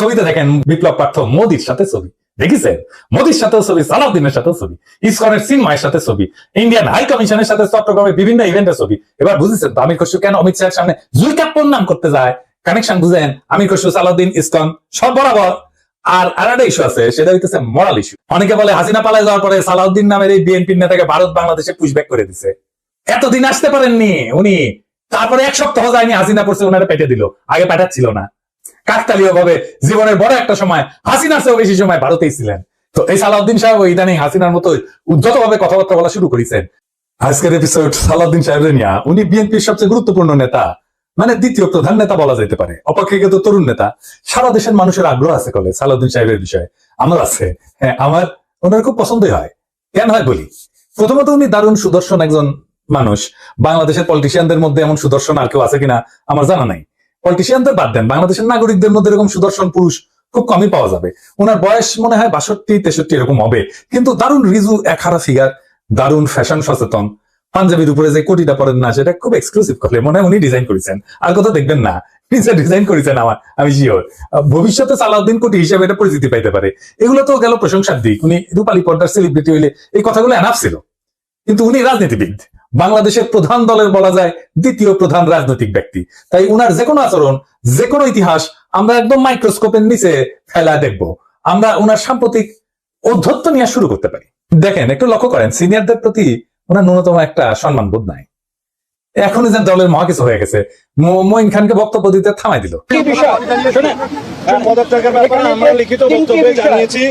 ছবিতে দেখেন বিপ্লব পার্থ মোদির সাথে ছবি। দেখেছেন? মোদির সাথেও ছবি, সালাউদ্দিনের সাথেও ছবি, ইসকনের সিনমায়ের সাথে ছবি, ইন্ডিয়ান হাই কমিশনের সাথে চট্টগ্রামের বিভিন্ন ইভেন্টের ছবি। এবার বুঝেছেন তো, আমির খসরু কেন অমিত শাহের সামনে জুইকাপ্পর নাম করতে যায়? কানেকশন বুঝেন, আমির খসরু, সালাউদ্দিন, ইসকন, সব বরাবর। আর আর একটা ইস্যু আছে, সেটা হইতেছে মরাল ইস্যু অনেকে বলে হাসিনা পালায় যাওয়ার পরে সালাউদ্দিন নামের এই বিএনপির নেতাকে ভারত বাংলাদেশে পুশব্যাক করে দিছে। এতদিন আসতে পারেননি উনি, তারপরে এক সপ্তাহ যায়নি, হাসিনা পড়ছে ওনারা পেটে দিল। আগে পাঠাচ্ছিল না। কাকতালীয় ভাবে জীবনের বড় একটা সময় হাসিনার চেয়েও বেশি সময় ভারতেই ছিলেন। তো এই সালাউদ্দিন সাহেব ইদানিং হাসিনার মতো উদ্যত ভাবে কথাবার্তা বলা শুরু করেছেন। আজকের এপিসোড সালাউদ্দিন সাহেবের নিয়ে, উনি বিএনপির সবচেয়ে গুরুত্বপূর্ণ নেতা মানে দ্বিতীয় প্রধান নেতা বলা যেতে পারে, অপেক্ষাকৃত তরুণ নেতা। সারা দেশের মানুষের আগ্রহ আছে কলে সালাউদ্দিন সাহেবের বিষয়ে। আমার আছে। হ্যাঁ আমার ওনার খুব পছন্দই হয়। কেন হয় বলি? প্রথমত উনি দারুণ সুদর্শন একজন মানুষ। বাংলাদেশের পলিটিশিয়ানদের মধ্যে এমন সুদর্শন আর কেউ আছে কিনা আমার জানা নাই। পলিটিশিয়ানদের বাদ দেন। বাংলাদেশের নাগরিকদের মধ্যে এরকম সুদর্শন পুরুষ খুব কমই পাওয়া যাবে। ওনার বয়স মনে হয় বাষট্টি, তেষট্টি এরকম হবে। কিন্তু দারুণ রিজু এক হারা ফিগার দারুণ ফ্যাশন সচেতন। পাঞ্জাবির উপরে যে কোটিটা পরেন না, সেটা খুব এক্সক্লুসিভ করলে মনে হয় উনি ডিজাইন করেছেন। আর কথা দেখবেন না, নিজে ডিজাইন করেছেন আমার, আমি শিওর ভবিষ্যতে সালাউদ্দিন কোটি হিসাবে এটা পরিচিতি পাইতে পারে। এগুলো তো গেল প্রশংসার দিক। উনি রূপালী পর্দার সেলিব্রিটি হইলে এই কথাগুলো এনাফ ছিল। কিন্তু উনি রাজনীতিবিদ। বাংলাদেশের প্রধান দলের বলা যায় দ্বিতীয় প্রধান রাজনৈতিক ব্যক্তি। তাই উনার যে কোনো আচরণ, যে কোনো ইতিহাস আমরা একদম মাইক্রোস্কোপের নিচে ফেলা দেখব। আমরা উনার সাম্প্রতিক অধ্যত্ত নিয়ে শুরু করতে পারি। দেখেন, একটু লক্ষ্য করেন, সিনিয়রদের প্রতি ওনার ন্যূনতম একটা সম্মান বোধ নাই। এখনই যে দলের মহা কিছু হয়ে গেছে। মঈন খানকে বক্তব্য দিতে থামাই দিল। হ্যাঁ, পদত্যাগের ব্যাপারে আমরা লিখিত বক্তব্যে জানিয়েছি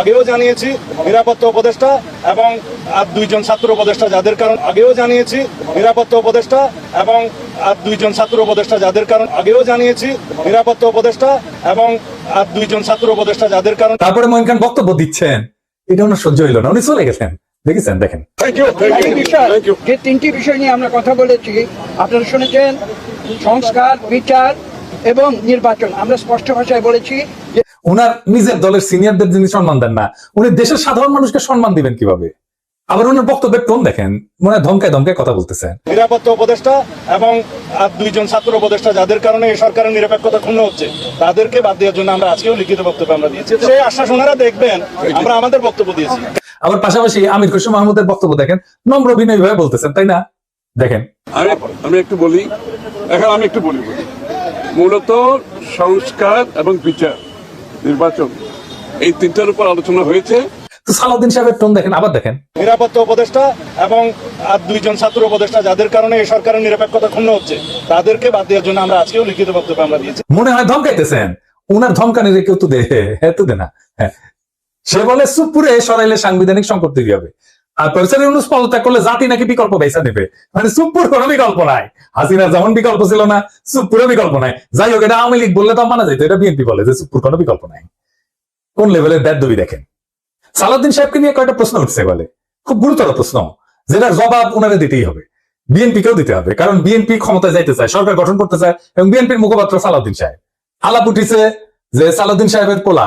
আগেও জানিয়েছি নিরাপত্তা উপদেষ্টা এবং আর দুইজন ছাত্র উপদেষ্টা যাদের কারণ আগেও জানিয়েছি নিরাপত্তা উপদেষ্টা এবং আর দুইজন ছাত্র উপদেষ্টা যাদের কারণ আগেও জানিয়েছি নিরাপত্তা উপদেষ্টা এবং আর দুইজন ছাত্র উপদেষ্টা যাদের কারণ। তারপরে মঈন খান বক্তব্য দিচ্ছেন। এটা ওনার সহ্য হইল না উনি চলে গেছেন। দেখেছেন? দেখেন। যে তিনটি বিষয় নিয়ে আমরা কথা বলেছি আপনারা শুনেছেন সংস্কার বিচার এবং নির্বাচন। আমরা স্পষ্ট ভাষায় বলেছি যে ওনার নিজের দলের সিনিয়রদের যিনি সম্মান দেন না উনি দেশের সাধারণ মানুষকে সম্মান দিবেন কীভাবে? আবার ওনার বক্তব্যের টোন দেখেন মনে হয় ধমকায় ধমকায় কথা বলতেছেন। নিরাপত্তা উপদেষ্টা এবং আর দুইজন ছাত্র উপদেষ্টা যাদের কারণে এই সরকারের নিরপেক্ষতা ক্ষুণ্ণ হচ্ছে তাদেরকে বাদ দেওয়ার জন্য আমরা আজকেও লিখিত বক্তব্য আমরা দিয়েছি। সেই আশ্বাস ওনারা দেখবেন আমরা আমাদের বক্তব্য দিয়েছি। আবার পাশাপাশি আমির খুশু মাহমুদের বক্তব্য দেখেন নম্র বিনয় ভাবে বলতেছেন তাই না? দেখেন। আমি আমি একটু বলি এখন আমি একটু বলি। মূলত সংস্কার এবং বিচার নির্বাচন এই তিনটার উপর আলোচনা হয়েছে। তো সালাউদ্দিন সাহেবের টোন দেখেন আবার দেখেন। নিরাপত্তা উপদেষ্টা এবং আর দুইজন ছাত্র উপদেষ্টা যাদের কারণে এই সরকারের নিরপেক্ষতা ক্ষুণ্ণ হচ্ছে তাদেরকে বাদ দেওয়ার জন্য আমরা আজকেও লিখিত বক্তব্য আমরা দিয়েছি। মনে হয় ধমকাইতেছেন। উনার ধমকানি কেউ তো দে হ্যাঁ তো দে না। হ্যাঁ। সে বলে সুপুরে সরাইলে সাংবিধানিক সংকট তৈরি হবে আর প্রফেসর ইউনুস পদত্যাগ করলে জাতি নাকি বিকল্প বেসা নেবে মানে সুপুর কোনো বিকল্প নাই। হাসিনার যেমন বিকল্প ছিল না সুপুরও বিকল্প নাই। যাই হোক, এটা আওয়ামী লীগ বললে তো মানা যেত এটা বিএনপি বলে যে সুপুর কোনো বিকল্প নাই। কোন লেভেলের ব্যাদ দবি দেখেন? সালাউদ্দিন সাহেবকে নিয়ে কয়েকটা প্রশ্ন উঠছে বলে। খুব গুরুতর প্রশ্ন, যেটার জবাব ওনারা দিতেই হবে। বিএনপি কেও দিতে হবে, কারণ বিএনপি ক্ষমতায় যাইতে চায়, সরকার গঠন করতে চায়, এবং বিএনপির মুখপাত্র সালাউদ্দিন সাহেব। আলাপ উঠিছে যে সালাউদ্দিন সাহেবের পোলা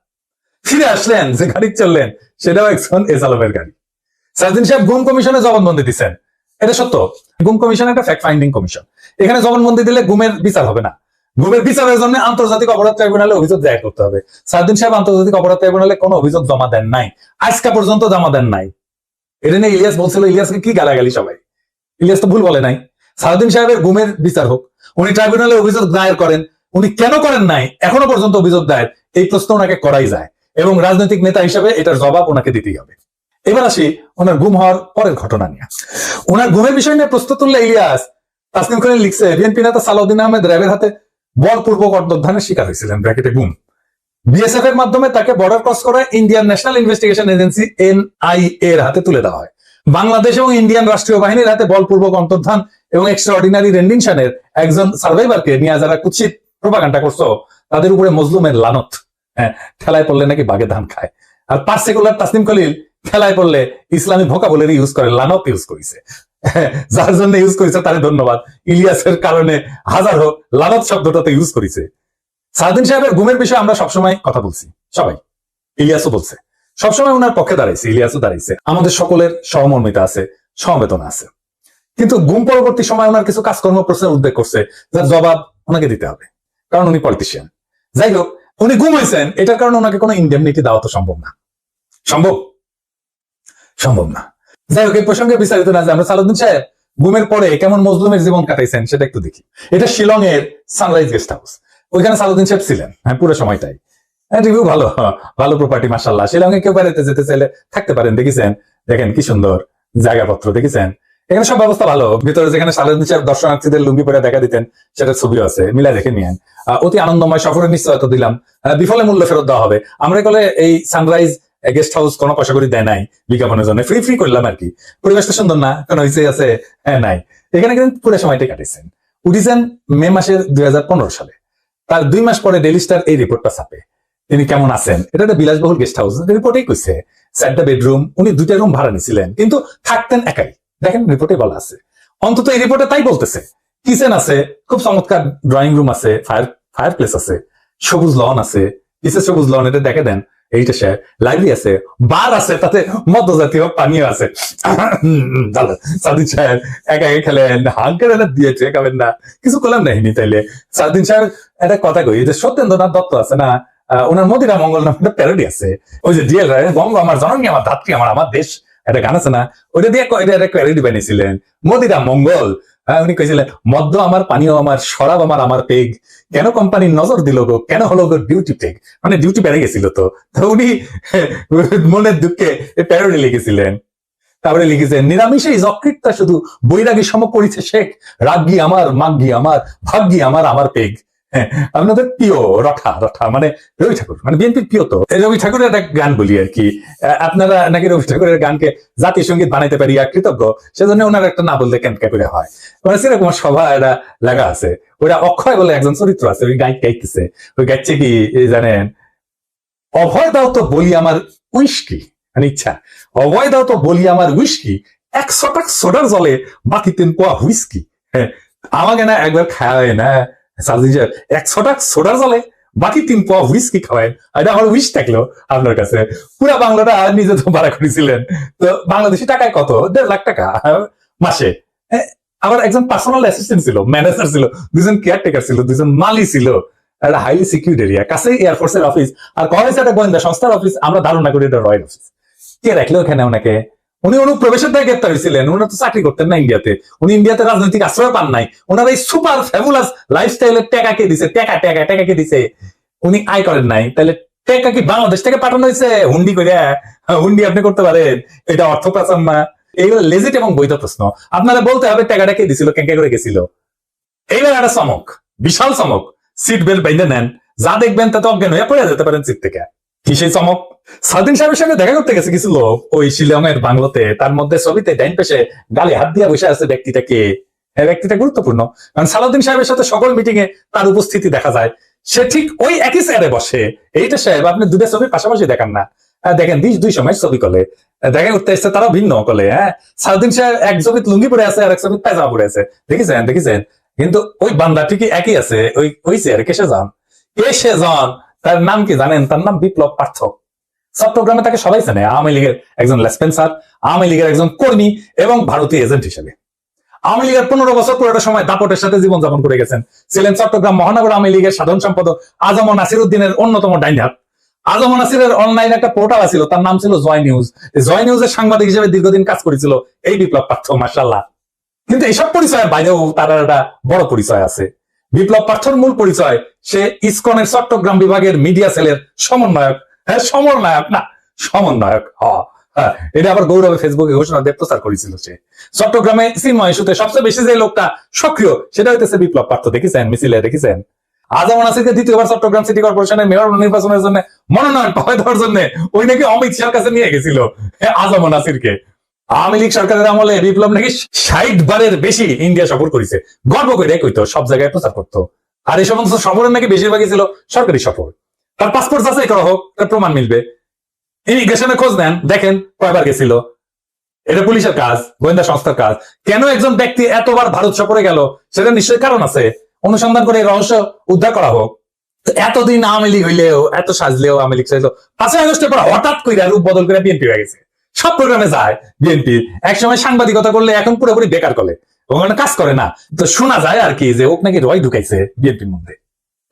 ফিরে আসলেন, যে গাড়ি চললেন, সেটাও একজন এস আলমের গাড়ি। সালাউদ্দিন সাহেব গুম কমিশনে জবানবন্দি দিচ্ছেন এটা সত্য। গুম কমিশন একটা ফ্যাক্ট ফাইন্ডিং কমিশন। এখানে জবানবন্দি দিলে গুমের বিচার হবে না। গুমের বিচারের জন্য আন্তর্জাতিক অপরাধ ট্রাইব্যুনালে অভিযোগ দায়ের করতে হবে। সালাউদ্দিন সাহেব আন্তর্জাতিক অপরাধ ট্রাইব্যুনালে কোনো অভিযোগ জমা দেন নাই। আজকা পর্যন্ত জমা দেন নাই। এটা নিয়ে ইলিয়াস বলছিল, ইলিয়াসকে কি গালাগালি সবাই? ইলিয়াস তো ভুল বলে নাই। সালাউদ্দিন সাহেবের গুমের বিচার হোক, উনি ট্রাইব্যুনালে অভিযোগ দায়ের করেন। উনি কেন করেন নাই? এখনও পর্যন্ত অভিযোগ দায়ের। এই প্রশ্ন ওনাকে করাই যায়। এবং রাজনৈতিক নেতা হিসেবে এটার জবাব ওনাকে দিতেই হবে। এবার আসি ওনার গুম হওয়ার পরের ঘটনা নিয়ে। ওনার গুমের বিষয় নিয়ে প্রশ্ন তুললে ইলিয়াস তাসনিম খান লিখছে, বিএনপি নেতা সালাউদ্দিন আহমেদ র্যাবের হাতে বলপূর্বক অন্তর্ধানের শিকার হয়েছিলেন। ব্র্যাকেটে গুম। বিএসএফ এর মাধ্যমে তাকে বর্ডার ক্রস করে Indian national investigation agency NIA এর হাতে তুলে দেওয়া হয়। বাংলাদেশ এবং ইন্ডিয়ান রাষ্ট্রীয় বাহিনীর হাতে বলপূর্বক অন্তর্ধান এবং এক্সট্রা অর্ডিনারি রেন্ডিংশনের একজন সার্ভাইভারকে নিয়ে যারা কুৎসিত প্রোপাগান্ডা করছ, তাদের উপরে মজলুমের লানত। হ্যাঁ ঠেলায় পড়লে নাকি বাঘে ধান খায়। আর পার্সিকুলার তাসনিম খলিল খেলায় পড়লে ইসলামী ভোকাবুলারি ইউজ করে, লানত ইউজ করেছে। যার জন্য ইউজ করেছে তারে ধন্যবাদ। ইলিয়াসের কারণে হাজার হোক, লানত শব্দটাতে ইউজ করেছে। সাদিন সাহেবের ঘুমের বিষয়ে আমরা সবসময় কথা বলছি, সবাই। ইলিয়াসও বলছে। সবসময় ওনার পক্ষে দাঁড়াইছে, ইলিয়াসও দাঁড়াইছে। আমাদের সকলের সহমর্মিতা আছে, সমবেদনা আছে। কিন্তু ঘুম পরবর্তী সময় ওনার কিছু কাজকর্ম, প্রশ্নের উদ্বেগ করছে, যার জবাব ওনাকে দিতে হবে, কারণ উনি পলিটিশিয়ান যাই হোক উনি ঘুমাইছেন, এটার কারণে ওনাকে কোনো ইন্ডেমনিটি দেওয়া তো সম্ভব না। সম্ভব? সম্ভব না। যাই হোক, এই প্রসঙ্গে বিস্তারিত না যে আমরা সালুদ্দিন সাহেব, ঘুমের পরে কেমন মজলুমের জীবন কাটাইছেন সেটা একটু দেখি। এটা শিলং এর সানরাইজ গেস্ট হাউস ওইখানে সালুদ্দিন সাহেব ছিলেন হ্যাঁ পুরো সময়টাই। রিভিউ ভালো ভালো প্রপার্টি মাসাল্লাহ শিলংয়ে কেউ বেড়াতে যেতে চাইলে থাকতে পারেন, দেখেছেন? দেখেন কি সুন্দর জায়গাপত্র, দেখেছেন? এখানে সব ব্যবস্থা ভালো। ভিতরে যেখানে সালুদ্দিন সাহেব দর্শনার্থীদের লুঙ্গি পরে দেখা দিতেন সেটা ছবিও আছে মিলা দেখে নিয়েন। অতি আনন্দময় সফরের নিশ্চয়তা দিলাম। বিফলে মূল্য ফেরত দেওয়া হবে। আমরা কলে এই সানরাইজ গেস্ট হাউস কোনো পয়সা করে দেয় নাই বিজ্ঞাপনের জন্য। ফ্রি ফ্রি করলাম আর কি। পরিবেশটা সুন্দর না, কোনো হয়েছে আছে হ্যাঁ নাই। এখানে কিন্তু পুরো সময়টাই কাটিয়েছেন। উঠিছেন মে মাসের দুই হাজার পনেরো সালে। তার দুই মাস পরে ডেলি স্টার এই রিপোর্টটা ছাপে। তিনি কেমন আছেন? এটা একটা বিলাসবহুল গেস্ট হাউস রিপোর্টেই কইছে চারটা বেডরুম উনি দুইটা রুম ভাড়া নিছিলেন। কিন্তু থাকতেন একাই। দেখেন রিপোর্টে বলা আছে। অন্তত এই রিপোর্টে তাই বলতেছে। কিচেন আছে, খুব চমৎকার ড্রয়িং রুম আছে ফায়ার ফায়ার প্লেস আছে, সবুজ লন আছে কিসের সবুজ লন এটা দেখে দেন, এইটা সে লাইব্রেরি আছে বার আছে, তাতে মদ্য জাতীয় পানীয় আছে। সাদিন সাহেব একা একা খেলেন হাঙ্কের এটা দিয়েছে, খাবেন না। কিছু করলাম নাইনি তাইলে। সাদিন সাহেব, একটা কথা কই যে সত্যেন্দ্রনাথ দত্ত আছে না ওনার মদিরা মঙ্গল নামে একটা প্যারোডি আছে। ওই যে ডিএল রায়, বঙ্গ আমার জননী, আমার ধাত্রী, আমার আমার দেশ, একটা গান আছে না, ওইটা দিয়ে একটা প্যারোডি বানিয়েছিলেন। মদিরা মঙ্গল উনি কইছিলেন মদ্য আমার পানীয় আমার শরাব আমার আমার পেগ। কেন কোম্পানির নজর দিল গো? কেন হলো গো ডিউটি পেগ? মানে ডিউটি বেড়ে গেছিল তো। উনি মনের দুঃখে প্যারোডি লিখেছিলেন। তারপরে লিখেছেন নিরামিষে যকৃতটা শুধু বৈরাগী সম করিছে শেখ। রাগি আমার মাগ্গি আমার ভাগ্যি আমার আমার পেগ। হ্যাঁ, আপনাদের প্রিয় রঠা রঠা মানে রবি ঠাকুর মানে বিএনপির প্রিয় তো রবি ঠাকুরের একটা গান বলি আর কি। আপনারা নাকি রবি ঠাকুরের গানকে জাতীয় সংগীত বানাইতে পারি আর কৃতজ্ঞ, সেজন্য ওনার একটা না বললে কেন করে হয়? মানে সেরকম সভা এটা লাগা আছে। ওরা অক্ষয় বলে একজন চরিত্র আছে, ওই গাই গাইতেছে। ওই গাইছে কি জানেন, অভয় দাও তো বলি আমার উইস্কি। মানে ইচ্ছা, অভয় দাও তো বলি আমার উইস্কি একশো টাক সোডার জলে বাকি তিন পোয়া হুইস্কি। হ্যাঁ আমাকে না একবার খাওয়ায় না। সোডার জলে বাকি তিন পোয়া হুইস্কি খাওয়ায় এটা আমার উইস থাকল আপনার কাছে। পুরা বাংলাটা নিজে তো ভাড়া করেছিলেন তো বাংলাদেশি টাকায় কত? দেড় লাখ টাকা মাসে। আবার একজন পার্সোনাল অ্যাসিস্ট্যান্ট ছিল ম্যানেজার ছিল, দুজন কেয়ারটেকার ছিল, দুজন মালি ছিল। একটা হাইলি সিকিউরিড এরিয়া কাছে এয়ারফোর্সের অফিস আর কলেজ একটা গোয়েন্দা সংস্থার অফিস আমরা ধারণা করি এটা রয়্যাল অফিস কে রাখল ওখানে ওনাকে? উনি অনুপ্রবেশের দায় গ্রেপ্তার হয়েছিলেন উনি তো চাকরি করতেন না ইন্ডিয়াতে। উনি ইন্ডিয়াতে রাজনৈতিক আশ্রয় পান নাই। ওনার এই সুপার ফ্যাবুলাস লাইফস্টাইলের টাকা কে দিছে, টাকা টাকা টাকা কে দিছে। উনি আয় করেন নাই। তাহলে টাকা কি বাংলাদেশ থেকে পাঠানো হয়েছে? হুন্ডি করে হুন্ডি আপনি করতে পারেন। এটা অর্থ পাচার না। এইগুলো লেজিট এবং বৈধ প্রশ্ন। আপনারা বলতে হবে টাকাটা কে দিছিল কেঙ্কে করে গেছিল। এইবার একটা চমক, বিশাল চমক। সিট বেল্ট বাইন্ধে নেন। যা দেখবেন তাতে অজ্ঞান হয়ে পড়ে যেতে পারেন সিট থেকে। কি সেই চমক? সাদিন সাহেবের সঙ্গে দেখা করতে গেছে কিছু লোক ওই শিলং এর বাংলোতে। তার মধ্যে ছবিতে ডাইন পেশে হাত দিয়ে বসে আছে ব্যক্তিটাকে এই ব্যক্তিটা গুরুত্বপূর্ণ। কারণ সালাউদ্দিন সাহেবের সাথে সকল মিটিং এ তার উপস্থিতি দেখা যায়। সে ঠিক ওই একই বসে। এইটা সাহেব, আপনি দুটো ছবি পাশাপাশি দেখান না। দেখেন দুই দুই সময় ছবি কলে। দেখা করতে এসছে, তারাও ভিন্ন কলে। হ্যাঁ সালাউদ্দিন সাহেব এক ছবিত লুঙ্গি পরে আছে আর এক ছবিত পায়জামা পরে আছে। দেখেছেন দেখেছেন? কিন্তু ওই বান্দা ঠিকই একই আছে। ওই ওই চেয়ারে কেসে যান কেসে যান তার নাম কি জানেন? তার নাম বিপ্লব পার্থ। চট্টগ্রামে তাকে সবাই জানে আওয়ামী লীগের একজন লেসপেন্সার আওয়ামী লীগের একজন কর্মী এবং ভারতীয় এজেন্ট হিসেবে। আওয়ামী লীগের পনেরো বছর পুরোটা সময় দাপটের সাথে জীবনযাপন করে গেছেন। ছিলেন চট্টগ্রাম মহানগর আওয়ামী লীগের সাধারণ সম্পাদক আজম ও নাসির উদ্দিনের অন্যতম ডাইন হাত আজম নাসিরের অনলাইন একটা পোর্টাল ছিল তার নাম ছিল জয় নিউজ। জয় নিউজের সাংবাদিক হিসেবে দীর্ঘদিন কাজ করেছিল এই বিপ্লব পার্থ মার্শাল্লাহ কিন্তু এইসব পরিচয়ের বাইরেও তার একটা বড় পরিচয় আছে। বিপ্লব পার্থর মূল পরিচয় সে ইসকনের চট্টগ্রাম বিভাগের মিডিয়া সেলের সমন্বয়ক। হ্যাঁ সমন্বয়ক না সমন্বয়ক হ। হ্যাঁ, এটা আবার গৌরবে ফেসবুকে ঘোষণা দিয়ে প্রচার করেছিল সে। চট্টগ্রামে সিনময় ইস্যুতে সবচেয়ে বেশি যে লোকটা সক্রিয় সেটা হইতেছে বিপ্লব পার্থ। দেখেছেন? মিছিলে দেখেছেন? দ্বিতীয়বার চট্টগ্রাম সিটি কর্পোরেশনের মেয়র নির্বাচনের জন্য মনোনয়ন পাওয়া দেওয়ার জন্য ওই নাকি অমিত শাহর কাছে নিয়ে গেছিল। হ্যাঁ, আজম নাসিরকে আওয়ামী লীগ সরকারের আমলে বিপ্লব নাকি ষাট বারের বেশি ইন্ডিয়া সফর করেছে। গর্ব করে কইতো সব জায়গায় প্রচার করতো। আর এই সমস্ত সফরের নাকি বেশিরভাগই ছিল সরকারি সফর। তার পাসপোর্ট যাচাই করা হোক, তার প্রমাণ মিলবে। ইমিগ্রেশনে খোঁজ নেন, দেখেন কয়বার গেছিল। এটা পুলিশের কাজ, গোয়েন্দা সংস্থার কাজ। কেন একজন ব্যক্তি এতবার ভারত সফরে গেল, সেটা নিশ্চয়ই কারণ আছে। অনুসন্ধান করে রহস্য উদ্ধার করা হোক। এতদিন আওয়ামী লীগ হইলেও, এত সাজলেও আওয়ামী লীগ সাজলেও, পাঁচই আগস্টের পর হঠাৎ করে রূপ বদল করে বিএনপি হয়ে গেছে। সব প্রোগ্রামে যায় বিএনপি একসময় সাংবাদিকতা করলে এখন পুরোপুরি বেকার করে ওখানে কাজ করে না। তো শোনা যায় আর কি যে ওক নাকি রয় ঢুকাইছে বিএনপির মধ্যে।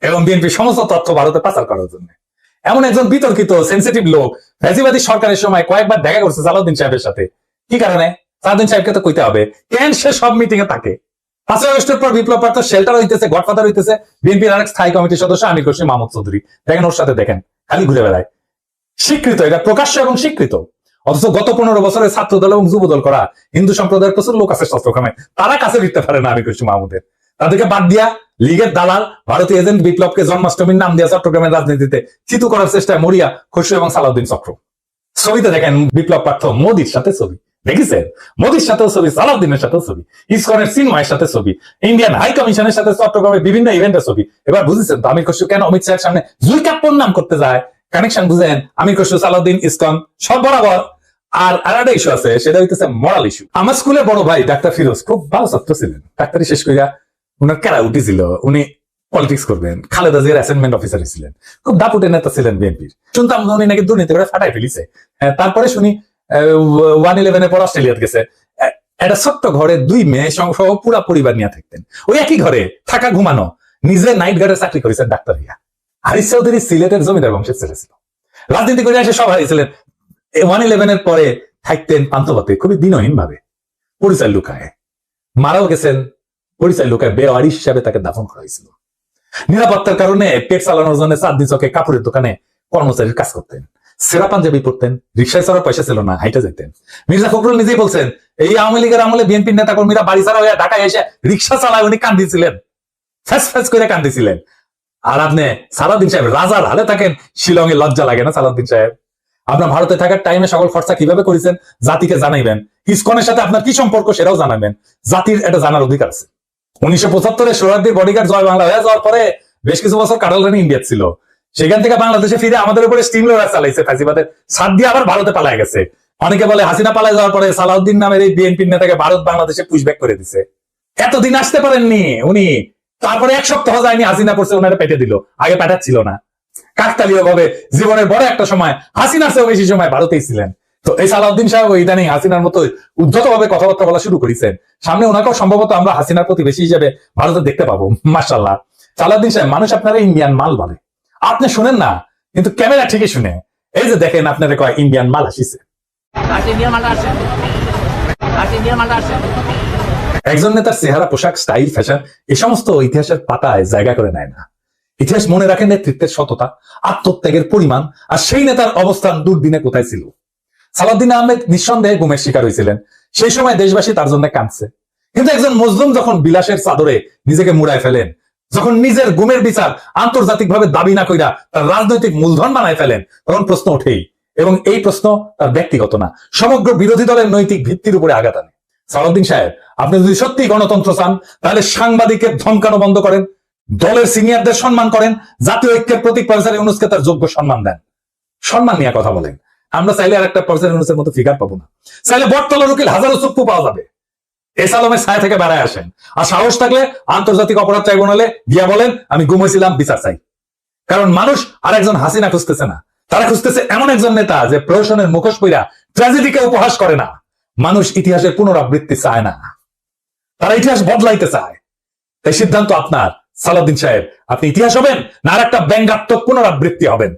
এবং বিএনপির সমস্ত তথ্য ভারতে পাচার করার জন্য। এমন একজন বিতর্কিত সেন্সিটিভ লোক, ফ্যাসিবাদী সরকারের সময় কয়েকবার দেখা করছে সালাউদ্দিন সাহেবের সাথে। কি কারণে? সালাউদ্দিন সাহেবকে তো কইতে হবে। কেন সে সব মিটিং এ থাকে? পাঁচই আগস্টের পর বিপ্লব প্রার্থ শেল্টার হইতেছে, গডফাদার হইতেছে। বিএনপির আরেক স্থায়ী কমিটির সদস্য আমির হোসেন মাহমুদ চৌধুরী। দেখেন ওর সাথে দেখেন, খালি ঘুরে বেড়ায়। স্বীকৃত, এটা প্রকাশ্য এবং স্বীকৃত। অথচ গত পনেরো বছরে ছাত্র দল এবং যুব দল করা হিন্দু সম্প্রদায়ের প্রচুর লোক আছে শস্ত্রখামে তারা কাছে ফিরতে পারে না আমির হোসেন মাহমুদের। তাদেরকে বাদ দিয়া লীগের দালাল, ভারতীয় এজেন্ট বিপ্লবকে জন্মাষ্টমীর নাম দিয়া চট্টগ্রামের রাজনীতিতে চিতু করার চেষ্টায় মরিয়া, খসরু এবং সালাউদ্দিন চক্র। ছবিতে দেখেন বিপ্লব পার্থ মোদির সাথে ছবি। দেখেছেন? মোদির সাথেও ছবি, সালাউদ্দিনের সাথেও ছবি, ইসকনের সিনমায়ের সাথে ছবি, ইন্ডিয়ান হাই কমিশনের সাথে চট্টগ্রামের বিভিন্ন ইভেন্টের ছবি। এবার বুঝেছেন তো, আমির খসরু কেন অমিত শাহের সামনে জুই কাপ্পর নাম করতে যায়? কানেকশন বুঝেন, আমির খসরু, সালাউদ্দিন, ইসকন, সব বরাবর আর আর একটা ইস্যু আছে, সেটা হইতেছে মরাল ইস্যু আমার স্কুলের বড় ভাই, ডাক্তার ফিরোজ, খুব ভালো ছাত্র ছিলেন। ডাক্তারি শেষ করিয়া উনার কেরা উঠেছিল উনি পলিটিক্স করবেন। খালেদা জিয়ার অ্যাসাইনমেন্ট অফিসার ছিলেন। খুব দাপুটে নেতা ছিলেন বিএনপির। শুনতাম উনি নাকি দুর্নীতি করে ফাটাই ফেলিছে। তারপরে শুনি ওয়ান ইলেভেনের পর অস্ট্রেলিয়াত গেছে। একটা ছোট্ট ঘরে দুই মেয়ে সহ পুরা পরিবার নিয়ে থাকতেন। ওই একই ঘরে থাকা ঘুমানো, নিজে নাইট গার্ডে চাকরি করেছেন ডাক্তার হিয়া। হারিস চৌধুরী সিলেটের জমিদার বংশের ছেলে ছিল। রাজনীতি করে এসে সব হারিয়েছিলেন। ওয়ান ইলেভেনের পরে থাকতেন পান্তপথে খুবই দিনহীন ভাবে পরিচয় লুকায়। মারাও গেছেন পরিচয় লুকায় বেওয়ারি হিসাবে তাকে দাফন করা হয়েছিল। নিরাপত্তার কারণে পেট চালানোর জন্য চাঁদনি চকে কাপড়ের দোকানে কর্মচারীর কাজ করতেন। সেরা পাঞ্জাবি পড়তেন রিক্সায় চড়ার পয়সা ছিল না, হাইটে যেতেন মির্জা ফখরুল নিজেই বলছেন, এই আওয়ামী লীগের আমলে বিএনপির নেতা কর্মীরা বাড়ি ছাড়া হয়ে ঢাকায় এসে রিক্সা চালায় উনি কান্দিছিলেন। ফ্যাস ফ্যাস করে কান্দিছিলেন। আর আপনি সালাউদ্দিন সাহেব, রাজার হালে থাকেন, শিলংয়ে লজ্জা লাগে না সালাউদ্দিন সাহেব? আপনার ভারতে থাকার টাইমে সকল খরচা কীভাবে করেছেন, জাতিকে জানাইবেন। ইসকনের সাথে আপনার কি সম্পর্ক সেটাও জানাবেন। জাতির এটা জানার অধিকার আছে। উনিশশো পঁচাত্তরে সোহরাদ্দির বডিগার্ড জয় বাংলা হয়ে যাওয়ার পরে বেশ কিছু বছর কাটাল রানী ইন্ডিয়া ছিল। সেখান থেকে বাংলাদেশে ফিরে আমাদের উপরে স্টিম লোডার চালাইছে ফাঁসিবাদের। সাত দিয়ে আবার ভারতে পালায় গেছে। অনেকে বলে হাসিনা পালায় যাওয়ার পরে সালাউদ্দিন নামের এই বিএনপির নেতাকে ভারত বাংলাদেশে পুশব্যাক করে দিছে। এতদিন আসতে পারেননি উনি। তারপরে এক সপ্তাহ যায়নি, হাসিনা পড়ছে, ওনারা পেটে দিল। আগে পাঠাচ্ছিল না। কাকতালীয় ভাবে জীবনের বড় একটা সময় হাসিনার চেয়েও বেশি সময় ভারতেই ছিলেন। তো এই সালাউদ্দিন সাহেব ইদানিং হাসিনার মতো উদ্ধত ভাবে কথাবার্তা বলা শুরু করেছেন। সামনে ওনাকেও সম্ভবত আমরা হাসিনার প্রতিবেশী হিসেবে ভারতে দেখতে পাবো মার্শাল্লাহ সালাউদ্দিন সাহেব মানুষ আপনারা ইন্ডিয়ান মাল বলে। আপনি শুনেন না কিন্তু ক্যামেরা ঠিকই শুনে। এই যে দেখেন আপনারা কয় ইন্ডিয়ান মাল আসিছে। একজন নেতার চেহারা পোশাক স্টাইল ফ্যাশন এ সমস্ত ইতিহাসের পাতায় জায়গা করে নেয় না। ইতিহাস মনে রাখে নেতৃত্বের সততা, আত্মত্যাগের পরিমাণ, আর সেই নেতার অবস্থান দুর্দিনে কোথায় ছিল? সালাউদ্দিন আহমেদ নিঃসন্দেহে গুমের শিকার হয়েছিলেন। সেই সময় দেশবাসী তার জন্য কাঁদছে। কিন্তু একজন মজলুম যখন বিলাসের চাদরে নিজেকে মুড়ায় ফেলেন, যখন নিজের গুমের বিচার আন্তর্জাতিকভাবে দাবি না কইরা তার রাজনৈতিক মূলধন বানায় ফেলেন, তখন প্রশ্ন ওঠেই, এবং এই প্রশ্ন তার ব্যক্তিগত না, সমগ্র বিরোধী দলের নৈতিক ভিত্তির উপরে আঘাত আনে। সালাউদ্দিন সাহেব, আপনি যদি সত্যি গণতন্ত্র চান, তাহলে সাংবাদিকের ধমকানো বন্ধ করেন। দলের সিনিয়রদের সম্মান করেন, জাতীয় ঐক্যের প্রতীক প্রফেসর ইউনুসকে তার যোগ্য সম্মান দেন। সম্মান নিয়ে কথা বলেন। আমরা চাইলে আর একটা প্রফেসর ইউনুসের মতো ফিগার পাবো না। চাইলে বটতলার উকিল হাজারো চুপ্পু পাওয়া যাবে। এস আলমের ছায়া থেকে বেড়ায় আসেন। আর সাহস থাকলে আন্তর্জাতিক অপরাধ ট্রাইব্যুনালে গিয়া বলেন, আমি ঘুমাইছিলাম বিচার চাই। কারণ মানুষ আর একজন হাসিনা খুঁজতেছে না। তারা খুঁজতেছে এমন একজন নেতা যে প্রশাসনের মুখোশ পইরা ট্র্যাজেডিকে উপহাস করে না। মানুষ ইতিহাসের পুনরাবৃত্তি চায় না। তারা ইতিহাস বদলাইতে চায়। তাই সিদ্ধান্ত আপনার। সালাউদ্দিন সাহেব, আপনি ইতিহাস হবেন না আর একটা ব্যঙ্গাত্মক পুনরাবৃত্তি হবেন?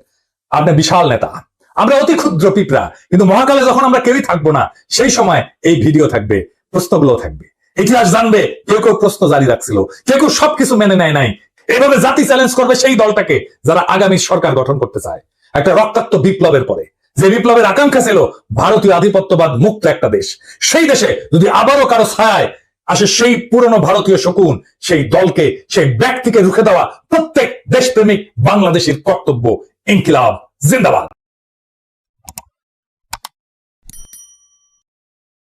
আপনি বিশাল নেতা। আমরা অতি ক্ষুদ্র পিঁপড়া, কিন্তু মহাকালে যখন আমরা কেউই থাকব না, সেই সময় এই ভিডিও থাকবে প্রশ্নগুলো থাকবে। ইতিহাস জানবে, কেউ কেউ প্রশ্ন জারি রাখছিল, কেউ কেউ সবকিছু মেনে নেয় নাই। এভাবে জাতি চ্যালেঞ্জ করবে সেই দলটাকে যারা আগামী সরকার গঠন করতে চায়। একটা রক্তাক্ত বিপ্লবের পরে। যে বিপ্লবের আকাঙ্ক্ষা ছিল, ভারতীয় আধিপত্যবাদ মুক্ত একটা দেশ। সেই দেশে যদি আবারও কারও ছায় আসে সেই পুরনো ভারতীয় শকুন, সেই দলকে, সেই ব্যক্তিকে রুখে দেওয়া প্রত্যেক দেশপ্রেমিক বাংলাদেশের কর্তব্য। ইনকিলাব, জিন্দাবাদ।